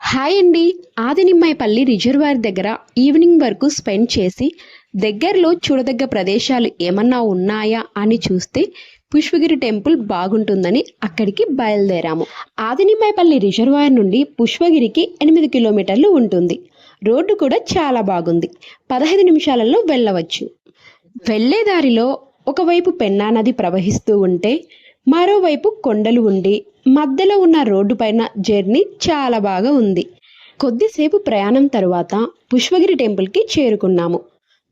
Hi అండి. Adinimmayipalli reservoir దగ్గర evening వరకు స్పెండ్ చేసి దగ్గరలో చూడదగ్గ ప్రదేశాలు ఏమన్నా ఉన్నాయా అని చూస్తే పుష్పగిరి టెంపుల్ బాగుంటుందని అక్కడికి బయలుదేరాము. ఆదినిమ్మాయిపల్లి రిజర్వాయర్ నుండి పుష్పగిరికి ఎనిమిది కిలోమీటర్లు ఉంటుంది. రోడ్డు కూడా చాలా బాగుంది. పదహైదు నిమిషాలలో వెళ్ళవచ్చు. వెళ్ళే దారిలో ఒకవైపు పెన్నా నది ప్రవహిస్తూ ఉంటే మరోవైపు కొండలు ఉండి మధ్యలో ఉన్న రోడ్డు పైన జర్నీ చాలా బాగా ఉంది. కొద్దిసేపు ప్రయాణం తరువాత పుష్పగిరి టెంపుల్కి చేరుకున్నాము.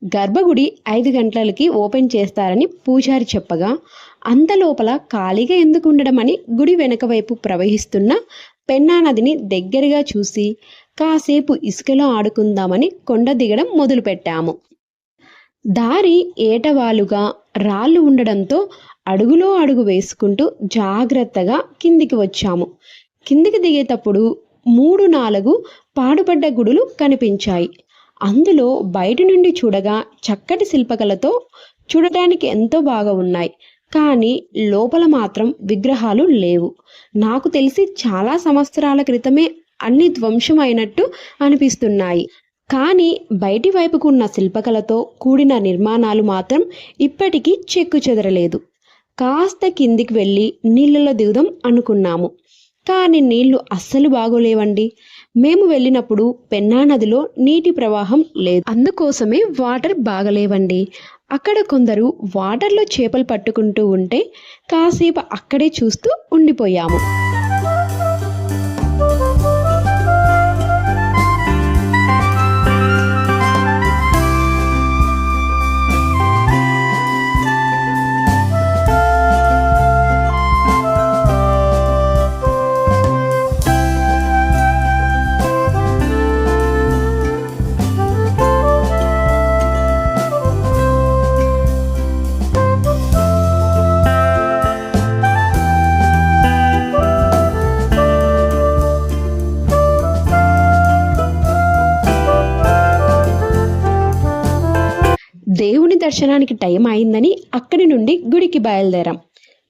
గర్భగుడి ఐదు గంటలకి ఓపెన్ చేస్తారని పూజారి చెప్పగా అంతలోపల ఖాళీగా ఎందుకు ఉండడం అని గుడి వెనక వైపు ప్రవహిస్తున్న పెన్నా నదిని దగ్గరగా చూసి కాసేపు ఇసుకలో ఆడుకుందామని కొండ దిగడం మొదలుపెట్టాము. దారి ఏటవాలుగా రాళ్ళు ఉండడంతో అడుగులో అడుగు వేసుకుంటూ జాగ్రత్తగా కిందికి వచ్చాము. కిందికి దిగేటప్పుడు మూడు నాలుగు పాడుపడ్డ గుడులు కనిపించాయి. అందులో బయట నుండి చూడగా చక్కటి శిల్పకలతో చూడటానికి ఎంతో బాగా ఉన్నాయి. కానీ లోపల మాత్రం విగ్రహాలు లేవు. నాకు తెలిసి చాలా సంవత్సరాల క్రితమే అన్ని ధ్వంసం అయినట్టు అనిపిస్తున్నాయి. కానీ బయటి వైపుకు ఉన్న శిల్పకలతో కూడిన నిర్మాణాలు మాత్రం ఇప్పటికీ చెక్కు చెదరలేదు. కాస్త కిందికి వెళ్ళి నీళ్ళలో దిగుదాం అనుకున్నాము. కానీ నీళ్ళు అస్సలు బాగోలేవండి. మేము వెళ్ళినప్పుడు పెన్నా నదిలో నీటి ప్రవాహం లేదు. అందుకోసమే వాటర్ బాగలేవండి. అక్కడ కొందరు వాటర్లో చేపలు పట్టుకుంటూ ఉంటే కాసేపు అక్కడే చూస్తూ ఉండిపోయాము. దేవుని దర్శనానికి టైం అయిందని అక్కడి నుండి గుడికి బయలుదేరాం.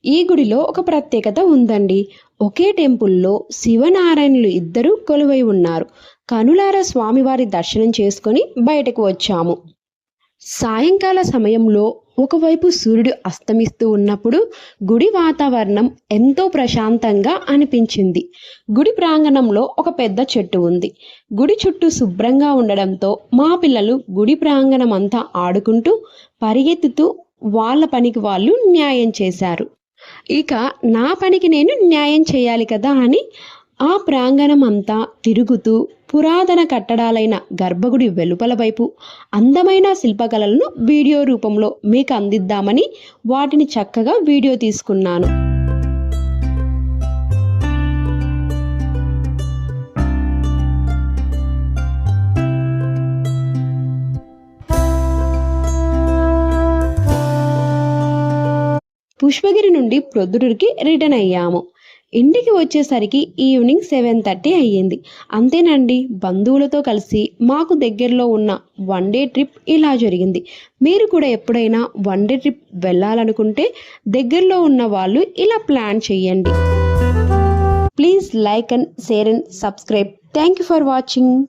ఈ గుడిలో ఒక ప్రత్యేకత ఉందండి. ఒకే టెంపుల్లో శివనారాయణులు ఇద్దరు కొలువై ఉన్నారు. కనులార స్వామివారి దర్శనం చేసుకొని బయటకు వచ్చాము. సాయంకాల సమయంలో ఒకవైపు సూర్యుడు అస్తమిస్తూ ఉన్నప్పుడు గుడి వాతావరణం ఎంతో ప్రశాంతంగా అనిపించింది. గుడి ప్రాంగణంలో ఒక పెద్ద చెట్టు ఉంది. గుడి చుట్టూ శుభ్రంగా ఉండడంతో మా పిల్లలు గుడి ప్రాంగణం అంతా ఆడుకుంటూ పరిగెత్తుతూ వాళ్ళ పనికి వాళ్ళు న్యాయం చేశారు. ఇక నా పనికి నేను న్యాయం చేయాలి కదా అని ఆ ప్రాంగణం అంతా తిరుగుతూ పురాతన కట్టడాలైన గర్భగుడి వెలుపల వైపు అందమైన శిల్పకళలను వీడియో రూపంలో మీకు అందిద్దామని వాటిని చక్కగా వీడియో తీసుకున్నాను. పుష్పగిరి నుండి ప్రొద్దుటూరుకి రిటర్న్ అయ్యాము. ఇంటికి వచ్చేసరికి ఈవినింగ్ సెవెన్ థర్టీ అయ్యింది. అంతేనండి బంధువులతో కలిసి మాకు దగ్గరలో ఉన్న వన్ డే ట్రిప్ ఇలా జరిగింది. మీరు కూడా ఎప్పుడైనా వన్ డే ట్రిప్ వెళ్ళాలనుకుంటే దగ్గరలో ఉన్న వాళ్ళు ఇలా ప్లాన్ చేయండి. Please like and share and subscribe. Thank you for watching.